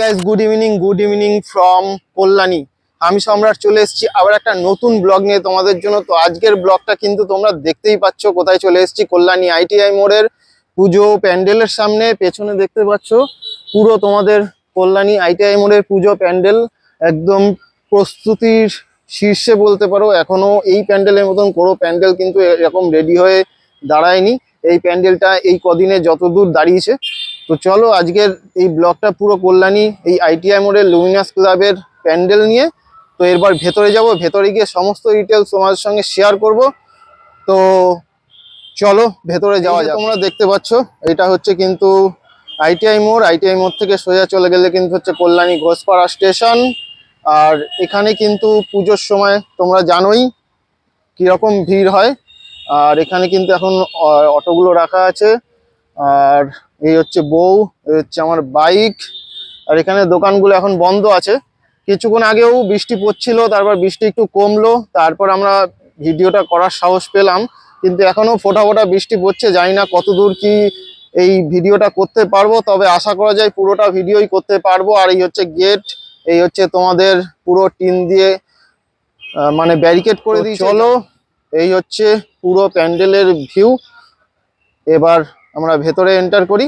Guys good evening good evening from Kalyani আমি সম্রাট চলে এসেছি আবার একটা নতুন ব্লগ নিয়ে তোমাদের জন্য। তো আজকের ব্লগটা কিন্তু তোমরা দেখতেই পাচ্ছ কোথায় চলে এসেছি কল্যাণী আইটিআই মোড়ের পুজো প্যান্ডেলের সামনে। পেছনে দেখতে পাচ্ছ পুরো তোমাদের কল্যাণী আইটিআই মোড়ের পুজো প্যান্ডেল। একদম প্রস্তুতির শীর্ষে বলতে পারো, এখনও এই প্যান্ডেলের মতন কোনো প্যান্ডেল কিন্তু এরকম রেডি হয়ে দাঁড়ায়নি। এই প্যান্ডেলটা এই কদিনে যতদূর দাঁড়িয়েছে তো চলো আজকের এই ব্লগটা পুরো কল্যাণী, এই আইটিআই মোড়ের লুমিনাস ক্লাবের প্যান্ডেল নিয়ে। তো এরবার ভেতরে যাব, ভেতরে গিয়ে সমস্ত ডিটেলস তোমাদের সঙ্গে শেয়ার করব। তো চলো, ভেতরে যাওয়া যাক। তোমরা দেখতে পাচ্ছ, এটা হচ্ছে কিন্তু আইটিআই মোড়। আইটিআই মোড় থেকে সোজা চলে গেলে কিন্তু হচ্ছে কল্যাণী ঘোষপাড়া স্টেশন। আর এখানে কিন্তু পুজোর সময় তোমরা জানোই কীরকম ভিড় হয়। আর এখানে কিন্তু এখন অটোগুলো রাখা আছে। আর এই হচ্ছে বউ এই হচ্ছে আমার বাইক। আর এখানে দোকানগুলো এখন বন্ধ আছে। কিছুক্ষণ আগেও বৃষ্টি পড়ছিল তারপর বৃষ্টি একটু কমলো তারপর আমরা ভিডিওটা করার সাহস পেলাম। কিন্তু এখনও ফোটা ফোটা বৃষ্টি পড়ছে জানি না কত দূর কি এই ভিডিওটা করতে পারব তবে আশা করা যায় পুরোটা ভিডিওই করতে পারব। আর এই হচ্ছে গেট এই হচ্ছে তোমাদের পুরো টিন দিয়ে মানে ব্যারিকেড করে দিই চলো। এই হচ্ছে পুরো প্যান্ডেলের ভিউ এবার আমরা ভেতরে এন্টার করি।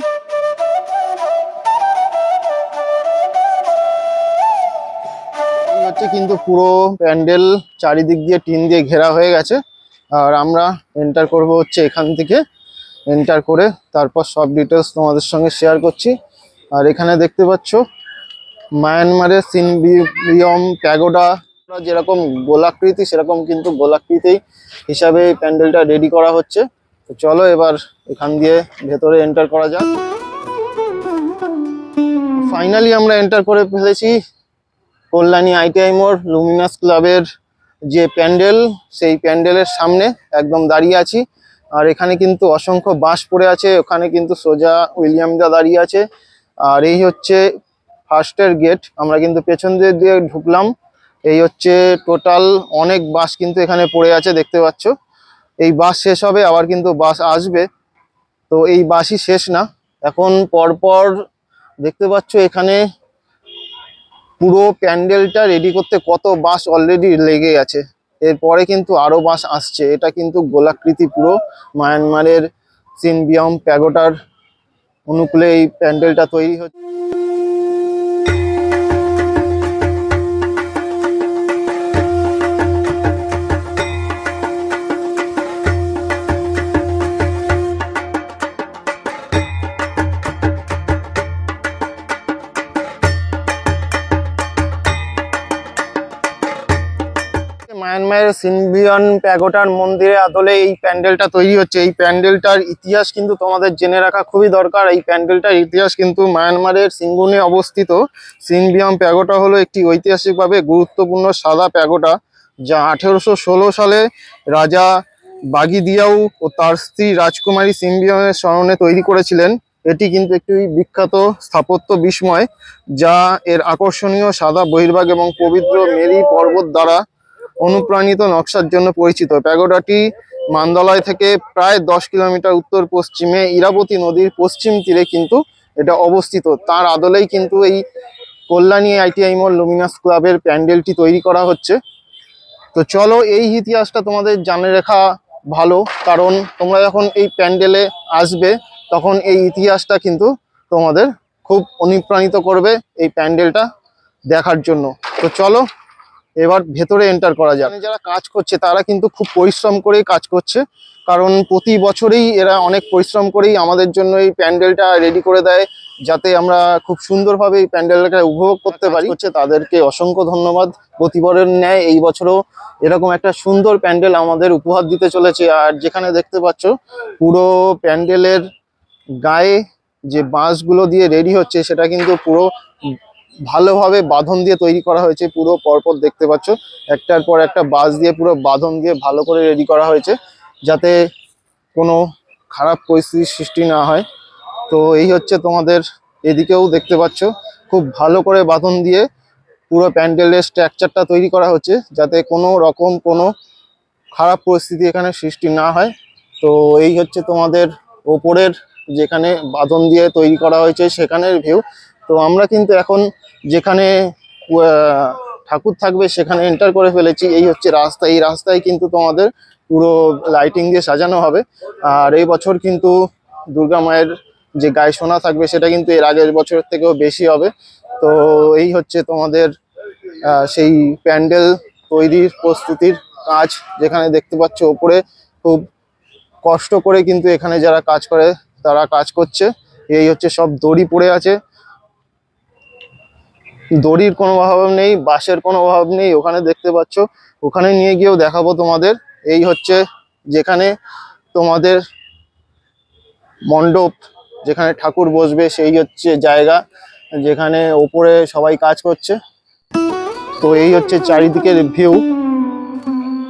হচ্ছে কিন্তু পুরো প্যান্ডেল চারিদিক দিয়ে টিন দিয়ে ঘেরা হয়ে গেছে। আর আমরা এন্টার করব হচ্ছে এখান থেকে। এন্টার করে তারপর সব ডিটেলস তোমাদের সঙ্গে শেয়ার করছি। আর এখানে দেখতে পাচ্ছ, মায়ানমারের সিনবিয়ম প্যাগোডা। যেরকম গোলাকৃতি, সেরকম কিন্তু গোলাকৃতি হিসাবে প্যান্ডেলটা রেডি করা হচ্ছে। তো চলো এবার এখান দিয়ে ভেতরে এন্টার করা যাক। ফাইনালি আমরা এন্টার করে ফেলেছি কল্যাণী আইটিআই মোড় লুমিনাস ক্লাবের যে প্যান্ডেল, সেই প্যান্ডেলের সামনে একদম দাঁড়িয়ে আছি। আর এখানে কিন্তু অসংখ্য বাঁশ পড়ে আছে, ওখানে কিন্তু সোজা উইলিয়াম দা দাঁড়িয়ে আছে। আর এই হচ্ছে ফার্স্টের গেট আমরা কিন্তু পেছন দিয়ে দিয়ে ঢুকলাম। এই হচ্ছে টোটাল অনেক বাস কিন্তু এখানে পড়ে আছে, দেখতে পাচ্ছ। এই বাস শেষ হবে, আবার কিন্তু বাস আসবে। তো এই বাসই শেষ না। এখন পরপর দেখতে পাচ্ছ এখানে পুরো প্যান্ডেলটা রেডি করতে কত বাস অলরেডি লেগে আছে। এরপরে কিন্তু আরও বাস আসছে। এটা কিন্তু গোলাকৃতি পুরো। মায়ানমারের সিনবিয়াম প্যাগোটার অনুকূলে এই প্যান্ডেলটা তৈরি হচ্ছে। মায়ানমারের সিনবিয়ন প্যাগোটার মন্দিরে আদলে এই প্যান্ডেলটা তৈরি হচ্ছে। এই প্যান্ডেলটার ইতিহাস কিন্তু তোমাদের জেনে রাখা খুবই দরকার। এই প্যান্ডেলটার ইতিহাস কিন্তু মায়ানমারের সিঙ্গুনে অবস্থিত। সিনবিয়ম প্যাগোটা হলো একটি ঐতিহাসিকভাবে গুরুত্বপূর্ণ সাদা প্যাগোটা, যা আঠেরোশো ষোলো সালে রাজা বাগিদিয়াউ ও তার স্ত্রী রাজকুমারী সিম্বিয়মের স্মরণে তৈরি করেছিলেন। এটি কিন্তু একটি বিখ্যাত স্থাপত্য বিস্ময়, যা এর আকর্ষণীয় সাদা বহির্ভাগ এবং পবিত্র মেরি পর্বত দ্বারা অনুপ্রাণিত নকশার জন্য পরিচিত। প্যাগোডাটি মান্দালয় থেকে প্রায় দশ কিলোমিটার উত্তর পশ্চিমে ইরাবতী নদীর পশ্চিম তীরে কিন্তু এটা অবস্থিত। তার আদলেই কিন্তু এই কল্যাণী আইটিআই মল লুমিনাস ক্লাবের প্যান্ডেলটি তৈরি করা হচ্ছে। তো চলো এই ইতিহাসটা তোমাদের জানে রাখা ভালো, কারণ তোমরা যখন এই প্যান্ডেলে আসবে, তখন এই ইতিহাসটা কিন্তু তোমাদের খুব অনুপ্রাণিত করবে এই প্যান্ডেলটা দেখার জন্য। তো চলো এবার ভেতরে এন্টার করা যাক। যারা কাজ করছে, তারা কিন্তু খুব পরিশ্রম করেই কাজ করছে। কারণ প্রতি বছরেই এরা অনেক পরিশ্রম করেই আমাদের জন্য এই প্যান্ডেলটা রেডি করে দেয়, যাতে আমরা খুব সুন্দরভাবে এই প্যান্ডেলটা উপভোগ করতে পারি। হচ্ছে তাদেরকে অসংখ্য ধন্যবাদ। প্রতিবারের ন্যায় এই বছরও এরকম একটা সুন্দর প্যান্ডেল আমাদের উপহার দিতে চলেছে। আর যেখানে দেখতে পাচ্ছ, পুরো প্যান্ডেলের গায়ে যে বাঁশগুলো দিয়ে রেডি হচ্ছে, সেটা কিন্তু পুরো ভালোভাবে বাঁধন দিয়ে তৈরি করা হয়েছে, পুরো পরপর দেখতে পাচ্ছ। একটার পর একটা বাঁশ দিয়ে পুরো বাঁধন দিয়ে ভালো করে রেডি করা হয়েছে, যাতে কোনো খারাপ পরিস্থিতির সৃষ্টি না হয়। তো এই হচ্ছে তোমাদের এদিকেও দেখতে পাচ্ছ, খুব ভালো করে বাঁধন দিয়ে পুরো প্যান্ডেলের স্ট্রাকচারটা তৈরি করা হচ্ছে, যাতে কোনো রকম কোনো খারাপ পরিস্থিতি এখানে সৃষ্টি না হয়। তো এই হচ্ছে তোমাদের ওপরের যেখানে বাঁধন দিয়ে তৈরি করা হয়েছে, সেখানের ভিউ তো আমরা কিন্তু এখন যেখানে ঠাকুর থাকবে সেখানে এন্টার করে ফেলেছি। এই হচ্ছে রাস্তা। এই রাস্তায় কিন্তু তোমাদের পুরো লাইটিং দিয়ে সাজানো হবে। আর এই বছর কিন্তু দুর্গা মায়ের যে গায়ে সোনা থাকবে সেটা কিন্তু এর আগের বছরের থেকেও বেশি হবে। তো এই হচ্ছে তোমাদের সেই প্যান্ডেল তৈরির প্রস্তুতির কাজ। যেখানে দেখতে পাচ্ছ ওপরে খুব কষ্ট করে কিন্তু এখানে যারা কাজ করে, তারা কাজ করছে। এই হচ্ছে সব দড়ি পড়ে আছে। দড়ির কোনো অভাব নেই, বাঁশের কোনো অভাব নেই, ওখানে দেখতে পাচ্ছ। ওখানে নিয়ে গিয়েও দেখাবো তোমাদের। এই হচ্ছে যেখানে তোমাদের মণ্ডপ, যেখানে ঠাকুর বসবে, সেই হচ্ছে জায়গা, যেখানে ওপরে সবাই কাজ করছে। তো এই হচ্ছে চারিদিকের ভিউ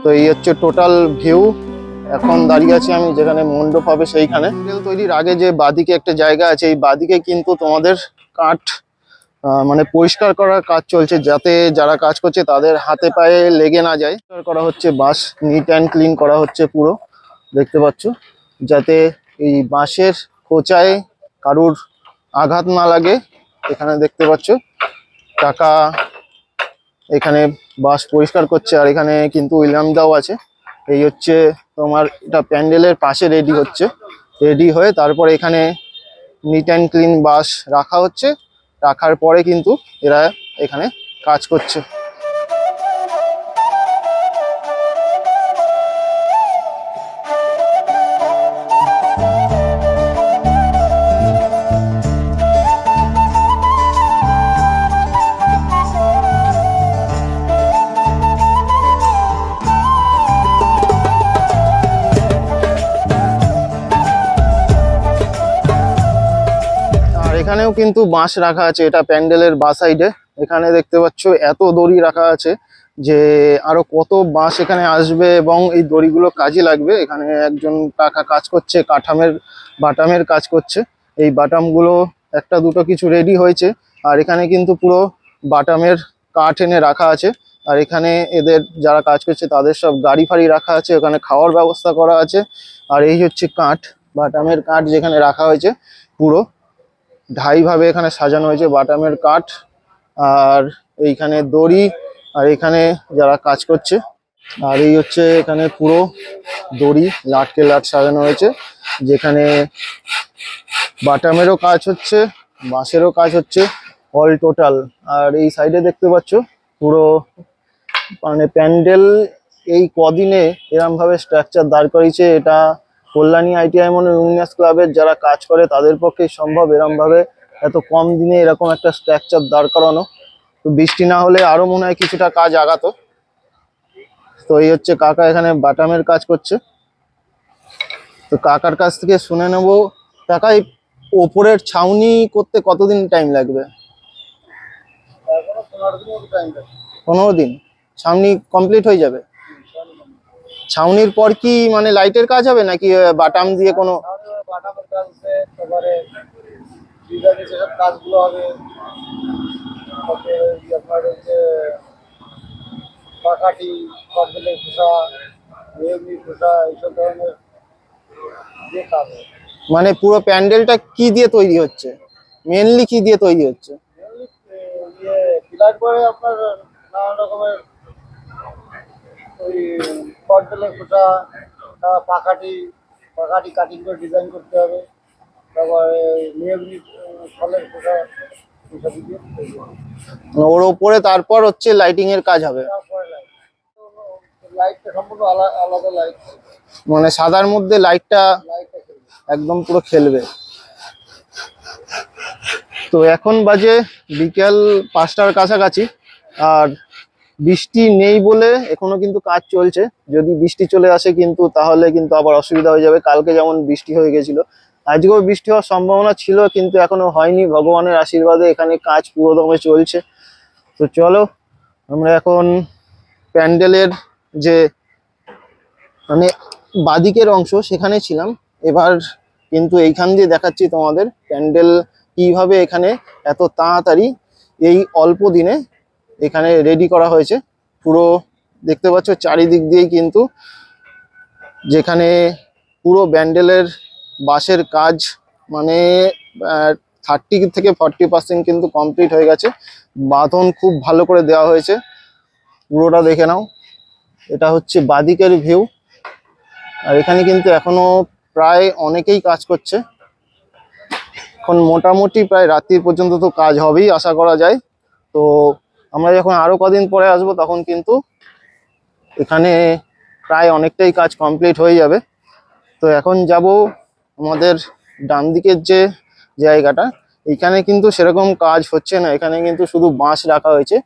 তো এই হচ্ছে টোটাল ভিউ এখন দাঁড়িয়ে আছি আমি যেখানে মণ্ডপ হবে সেইখানে। তৈরির আগে যে বাদিকে একটা জায়গা আছে, এই বাদিকে কিন্তু তোমাদের কাঠ মানে পরিষ্কার করার কাজ চলছে যাতে যারা কাজ করছে তাদের হাতে পায়ে লেগে না যায়। পরিষ্কার করা হচ্ছে বাঁশ নিট অ্যান্ড ক্লিন করা হচ্ছে পুরো, দেখতে পাচ্ছ। যাতে এই বাঁশের খোঁচায় কারুর আঘাত না লাগে, এখানে দেখতে পাচ্ছ। টাকা এখানে বাস পরিষ্কার করছে আর এখানে কিন্তু উইলিয়াম দাও আছে। এই হচ্ছে তোমার, এটা প্যান্ডেলের পাশে রেডি হচ্ছে। রেডি হয়ে তারপর এখানে নিট অ্যান্ড ক্লিন বাস রাখা হচ্ছে। রাখার পরে কিন্তু এরা এখানে কাজ করছে। কিন্তু বাঁশ রাখা আছে, এটা প্যান্ডেলের বা সাইডে এখানে দেখতে পাচ্ছ এত দড়ি রাখা আছে যে আরও কত বাঁশ এখানে আসবে এবং এই দড়িগুলো কাজে লাগবে। এখানে একজন কাকা কাজ করছে, কাঠামের, বাটামের কাজ করছে। এই বাটামগুলো একটা দুটো কিছু রেডি হয়েছে আর এখানে কিন্তু পুরো বাটামের কাঠ এনে রাখা আছে। আর এখানে এদের যারা কাজ করছে তাদের সব গাড়ি ফাড়ি রাখা আছে, ওখানে খাওয়ার ব্যবস্থা করা আছে। আর এই হচ্ছে কাঠ, বাটামের কাঠ যেখানে রাখা হয়েছে পুরো। ঢাই ভাবে এখানে সাজানো হয়েছে বাটামের কাঠ আর এইখানে দড়ি, আর এখানে যারা কাজ করছে, আর এই হচ্ছে এখানে পুরো দড়ি, লাটকে লাট সাজানো হয়েছে, যেখানে বাটামেরও কাজ হচ্ছে, বাঁশেরও কাজ হচ্ছে অল টোটাল আর এই সাইডে দেখতে পাচ্ছ, পুরো মানে প্যান্ডেল এই কদিনে এরম ভাবে স্ট্রাকচার দাঁড় করিয়েছে, এটা কল্যাণী আইটিআই মনে উইনার্স ক্লাবের যারা কাজ করে তাদের পক্ষে সম্ভব। এরম ভাবে এত কম দিনে এরকম একটা স্ট্রাকচার দাঁড় করানো। তো বৃষ্টি না হলে আরও মনে হয় কিছুটা কাজ আগাতো। তো এই হচ্ছে কাকা এখানে বাটামের কাজ করছে। তো কাকার কাছ থেকে শুনে নেব কাকা এই ওপরের ছাউনি করতে কতদিন টাইম লাগবে? পনেরো দিন। ছাউনি কমপ্লিট হয়ে যাবে? ছাউনির পর কি মানে লাইটের কাজ হবে নাকি বাটাম দিয়ে কোনো কাজগুলো হবে মানে পুরো প্যান্ডেলটা কি দিয়ে তৈরি হচ্ছে? মেনলি কি দিয়ে তৈরি হচ্ছে? ইয়ে আপনার নানান রকমের ওই খোসা তারপর পাকাটি পাকাটি কাটিং করে ডিজাইন করতে হবে। তারপরে মেয়নি ফলের হবে। মানে ওর ওপরে তারপর হচ্ছে লাইটিং এর কাজ হবে। তারপরে লাইটটা সম্পূর্ণ আলা- আলাদা লাইট মানে সাদার মধ্যে লাইটটা একদম পুরো খেলবে। তো এখন বাজে বিকেল পাঁচটার কাছাকাছি। আর বৃষ্টি নেই বলে এখনও কিন্তু কাজ চলছে। যদি বৃষ্টি চলে আসে কিন্তু তাহলে কিন্তু আবার অসুবিধা হয়ে যাবে। কালকে যেমন বৃষ্টি হয়ে গেছিল, আজকেও বৃষ্টি হওয়ার সম্ভাবনা ছিল কিন্তু এখনও হয়নি। ভগবানের আশীর্বাদে এখানে কাজ পুরোদমে চলছে। তো চলো, আমরা এখন প্যান্ডেলের যে মানে বাদিকের অংশ, সেখানে ছিলাম। এবার কিন্তু এইখান দিয়ে দেখাচ্ছি তোমাদের প্যান্ডেল কীভাবে এখানে এত তাড়াতাড়ি এই অল্প দিনে এখানে রেডি করা হয়েছে। পুরো দেখতে পাচ্ছ, চারিদিক দিয়েই কিন্তু যেখানে পুরো ব্যান্ডেলের বাঁশের কাজ মানে থার্টি থেকে ফর্টি পার্সেন্ট কিন্তু কমপ্লিট হয়ে গেছে। বাঁধন খুব ভালো করে দেওয়া হয়েছে। পুরোটা দেখে নাও। এটা হচ্ছে বাদিকের ভিউ আর এখানে কিন্তু এখনও প্রায় অনেকেই কাজ করছে। এখন মোটামুটি প্রায় রাত্রির পর্যন্ত তো কাজ হবেই, আশা করা যায়। তো আমরা যখন আরও কদিন পরে আসব, তখন কিন্তু এখানে প্রায় অনেকটাই কাজ কমপ্লিট হয়ে যাবে। তো এখন যাব আমাদের ডান দিকের যে জায়গাটা, এখানে কিন্তু সেরকম কাজ হচ্ছে না। এখানে কিন্তু শুধু বাঁশ রাখা হয়েছে,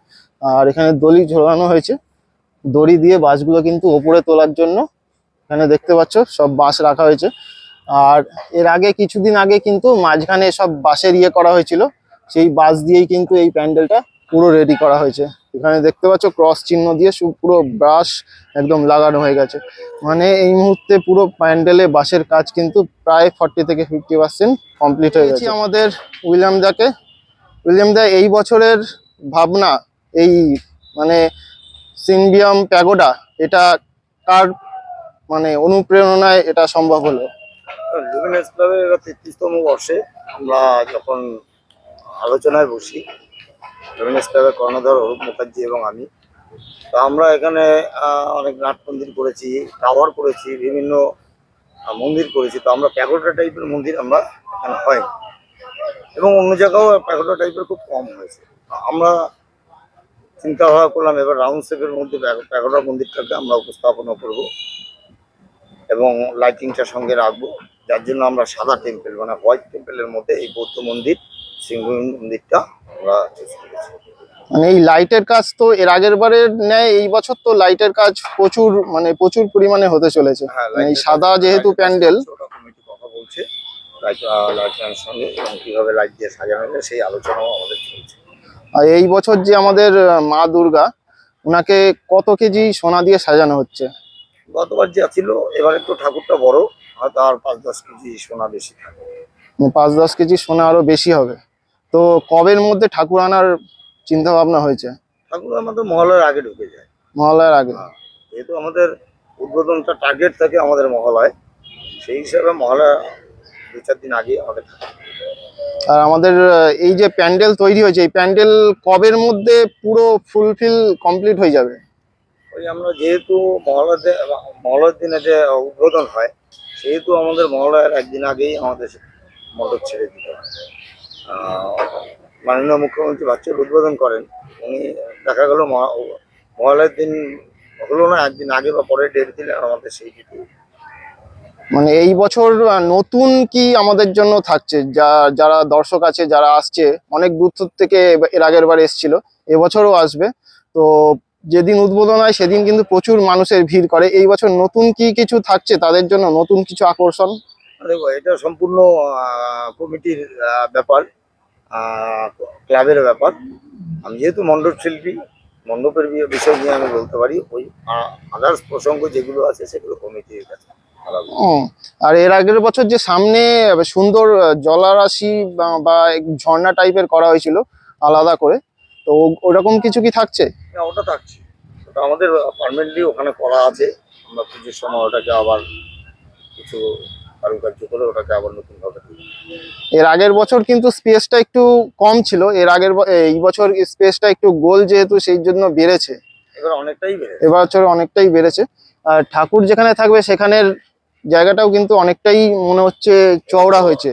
আর এখানে দড়ি ঝোলানো হয়েছে। দড়ি দিয়ে বাঁশগুলো কিন্তু ওপরে তোলার জন্য এখানে দেখতে পাচ্ছ, সব বাঁশ রাখা হয়েছে। আর এর আগে কিছুদিন আগে কিন্তু মাঝখানে সব বাঁশের ইয়ে করা হয়েছিল, সেই বাঁশ দিয়েই কিন্তু এই প্যান্ডেলটা পুরো রেডি করা হয়েছে। এখানে দেখতে পাচ্ছ ক্রস চিহ্ন দিয়ে সু- পুরো ব্রাশ একদম লাগানো হয়ে গেছে। মানে এই মুহূর্তে পুরো প্যান্ডেলে বাঁশের কাজ কিন্তু প্রায় ফর্টি থেকে ফিফটি পার্সেন্ট কমপ্লিট হয়ে গেছে। আমাদের উইলিয়াম দাকে উইলিয়াম দা এই বছরের ভাবনা এই মানে সিনবিয়াম প্যাগোডা এটা কার মানে অনুপ্রেরণায় এটা সম্ভব হলো? লুমিনাস ক্লাবের তেত্রিশতম বর্ষে আমরা যখন আলোচনায় বসি লুমিনাস ক্লাবের কর্ণধার অরূপ মুখার্জি এবং আমি। তো আমরা এখানে অনেক নাট মন্দির করেছি, টাওয়ার করেছি, বিভিন্ন মন্দির করেছি। তো আমরা প্যাগোডা টাইপের মন্দির আমরা এখানে হয় এবং অন্য জায়গাও প্যাগোডা টাইপের খুব কম হয়েছে। আমরা চিন্তা ভাবনা করলাম, এবার রাউন্ড শেপের মধ্যে প্যাগোডা মন্দিরটাকে আমরা উপস্থাপনা করব এবং লাইটিংটা সঙ্গে রাখব। যার জন্য আমরা সাদা টেম্পল মানে হোয়াইট টেম্পলের মধ্যে এই বৌদ্ধ মন্দির, সিংহ মন্দিরটা আমরা choose করেছি। মানে এই লাইটের কাজ তো এর আগের বারের ন্যায় এই বছর তো লাইটের কাজ প্রচুর মানে প্রচুর পরিমাণে হতে চলেছে। হ্যাঁ মানে এই সাদা যেহেতু প্যান্ডেল। কমিটি কথা বলছে। লাইট লাইটের সঙ্গে কীভাবে লাইট দিয়ে সাজানো হবে সেই আলোচনাও আমাদের চলছে। আর এই বছর যে আমাদের মা দুর্গা ওনাকে কত কেজি সোনা দিয়ে সাজানো হচ্ছে? গতবার যা ছিল এবার একটু ঠাকুরটা বড় হয়তো আর পাঁচ দশ কেজি সোনা বেশি থাকে মানে পাঁচ দশ কেজি সোনা আরও বেশি হবে। তো কবের মধ্যে ঠাকুর আনার চিন্তা ভাবনা হয়েছে? ঠাকুর আমাদের মহলের আগে ঢুকে যায়। মহালয়ার আগে। হ্যাঁ, যেহেতু আমাদের উদ্বোধনটা টার্গেট থাকে আমাদের মহলায় সেই হিসাবে মহলা দু চার দিন আগে আমাদের আর আমাদের এই যে প্যান্ডেল তৈরি হয়েছে এই প্যান্ডেল কবের মধ্যে পুরো ফুলফিল কমপ্লিট হয়ে যাবে? ওই আমরা যেহেতু মহলার মহলার দিনে যে উদ্বোধন হয় সেহেতু আমাদের মহলার একদিন আগেই আমাদের মণ্ডপ ছেড়ে দিতে হয়। মাননীয় মুখ্যমন্ত্রী বাচ্চার উদ্বোধন করেন। উনি দেখা গেল মহালয়ের দিন হলো না একদিন আগে বা পরে ডেট দিলে আমাদের সেই দিকে মানে এই বছর নতুন কি আমাদের জন্য থাকছে? যা যারা দর্শক আছে যারা আসছে অনেক দূর থেকে এর আগের বার এসেছিল এবছরও আসবে। তো যেদিন উদ্বোধন হয় সেদিন কিন্তু প্রচুর মানুষের ভিড় করে। এই বছর নতুন কি কিছু থাকছে তাদের জন্য? নতুন কিছু আকর্ষণ? দেখো এটা সম্পূর্ণ কমিটির ব্যাপার। ক্লাবের ব্যাপার। আমি যেহেতু মণ্ডপ শিল্পী মণ্ডপের বিষয় নিয়ে আমি বলতে পারি ওই আদার্স প্রসঙ্গ যেগুলো আছে সেগুলো কমিটির কাছে আর এর আগের বছর যে সামনে সুন্দর জলারাশি বা- ঝর্ণা টাইপের করা হয়েছিল আলাদা করে তো ওরকম কিছু কি থাকছে? হ্যাঁ ওটা থাকছে। ওটা আমাদের পারমানেন্টলি ওখানে করা আছে। আমরা পুজোর সময় ওটাকে আবার কিছু কারুকার্য করে ওটাকে আবার নতুন ভাবে এর আগের বছর কিন্তু স্পেসটা একটু কম ছিল এর আগের এই বছর স্পেসটা একটু গোল যেহেতু সেই জন্য বেড়েছে। এবার অনেকটাই এবার এবছর অনেকটাই বেড়েছে। আর ঠাকুর যেখানে থাকবে সেখানের জায়গাটাও কিন্তু অনেকটাই মনে হচ্ছে চওড়া হয়েছে।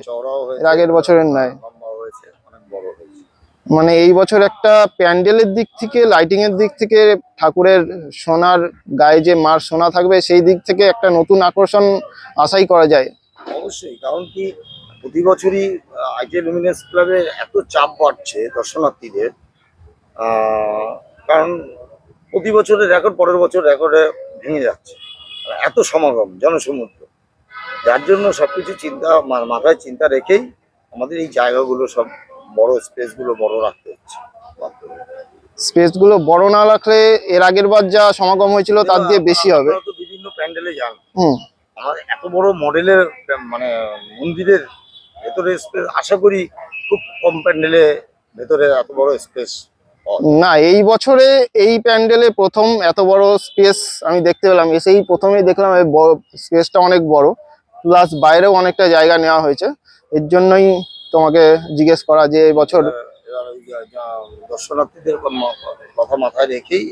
এর আগের বছরের ন্যায়। লম্বাও হয়েছে অনেক বড় হয়েছে মানে এই বছর একটা প্যান্ডেলের দিক থেকে লাইটিং এর দিক থেকে ঠাকুরের সোনার গায়ে যে মার সোনা থাকবে, সেই দিক থেকে একটা নতুন আকর্ষণ আশাই করা যায়। অবশ্যই, কারণ কি প্রতি বছরই আইটি লুমিনেন্স ক্লাবে এত চাপ বাড়ছে দর্শনার্থীদের কারণ প্রতি বছরের রেকর্ড পরের বছর রেকর্ডে ভেঙে যাচ্ছে। এত সমাগম, জনসমুদ্র। যার জন্য সবকিছু চিন্তা মাথায় চিন্তা রেখেই আমাদের এই জায়গাগুলো সব বড় স্পেসগুলো বড় রাখতে হচ্ছে। স্পেসগুলো বড় না রাখলে এর আগের বার যা সমাগম হয়েছিল তার দিয়ে বেশি হবে। বিভিন্ন প্যান্ডেলে যান। হুম। আমার এত বড় মডেলের মানে মন্দিরের ভেতরে স্পেস আশা করি খুব কম প্যান্ডেলে ভেতরে এত বড় স্পেস না এই বছরে এই প্যান্ডেলে প্রথম এত বড় স্পেস আমি দেখতে পেলাম। এসেই প্রথমেই দেখলাম স্পেসটা অনেক বড়। প্লাস বাইরেও অনেকটা জায়গা নেওয়া হয়েছে। এর জন্যই তোমাকে জিজ্ঞেস করা যে এই বছর দর্শনার্থীদের কথা মাথায় রেখেই।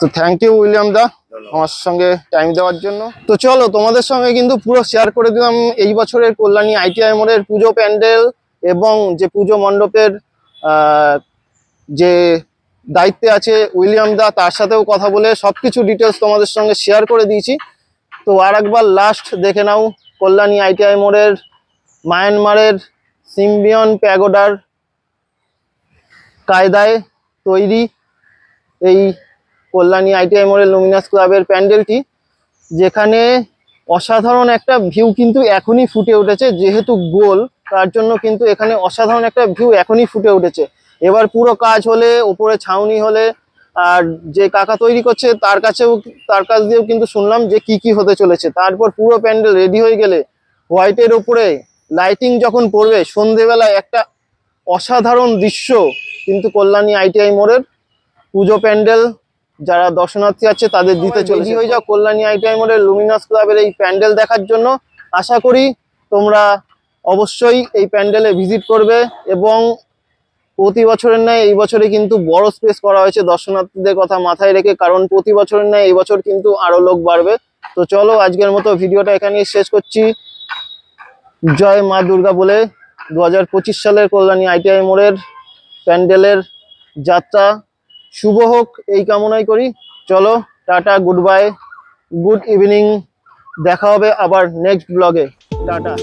তো থ্যাংক ইউ উইলিয়াম দা। আমার সঙ্গে টাইম দেওয়ার জন্য তো চলো তোমাদের সঙ্গে কিন্তু পুরো শেয়ার করে দিলাম এই বছরের কল্যাণী আইটিআই মোড়ের পুজো প্যান্ডেল এবং যে পুজো মণ্ডপের যে দায়িত্বে আছে উইলিয়াম দা তার সাথেও কথা বলে সবকিছু ডিটেলস তোমাদের সঙ্গে শেয়ার করে দিয়েছি তো আর একবার লাস্ট দেখে নাও কল্যাণী আইটিআই মোড়ের মায়ানমারের সিম্বিয়ন প্যাগোডার কায়দায় তৈরি এই কল্যাণী আইটিআই মোড়ের লুমিনাস ক্লাবের প্যান্ডেলটি, যেখানে অসাধারণ একটা ভিউ কিন্তু এখনই ফুটে উঠেছে, যেহেতু গোল, তার জন্য কিন্তু এখানে অসাধারণ একটা ভিউ এখনই ফুটে উঠেছে। এবার পুরো কাজ হলে, ওপরে ছাউনি হলে, আর যে কাকা তৈরি করছে, তার কাছেও, তার কাছ দিয়েও কিন্তু শুনলাম যে কি কি হতে চলেছে। তারপর পুরো প্যান্ডেল রেডি হয়ে গেলে, হোয়াইটের উপরে লাইটিং যখন পড়বে সন্ধেবেলায় একটা অসাধারণ দৃশ্য কিন্তু কল্যাণী আইটিআই মোড়ের পুজো প্যান্ডেল যারা দর্শনার্থী আছে তাদের দিতে চলেছি। হয়ে যাও কল্যাণী আইটিআই মোড়ের লুমিনাস ক্লাবের এই প্যান্ডেল দেখার জন্য। আশা করি তোমরা অবশ্যই এই প্যান্ডেলে ভিজিট করবে এবং প্রতি বছরের ন্যায় এই বছরে কিন্তু বড় স্পেস করা হয়েছে দর্শনার্থীদের কথা মাথায় রেখে কারণ প্রতি বছরের ন্যায় এই বছর কিন্তু আরও লোক বাড়বে। তো চলো আজকের মতো ভিডিওটা এখানেই শেষ করছি। জয় মা দুর্গা বলে দু হাজার পঁচিশ সালের কল্যাণী আইটিআই মোড়ের প্যান্ডেলের যাত্রা শুভ হোক, এই কামনাই করি। চলো, tata good bye good evening দেখা হবে আবার নেক্সট ব্লগে টাটা।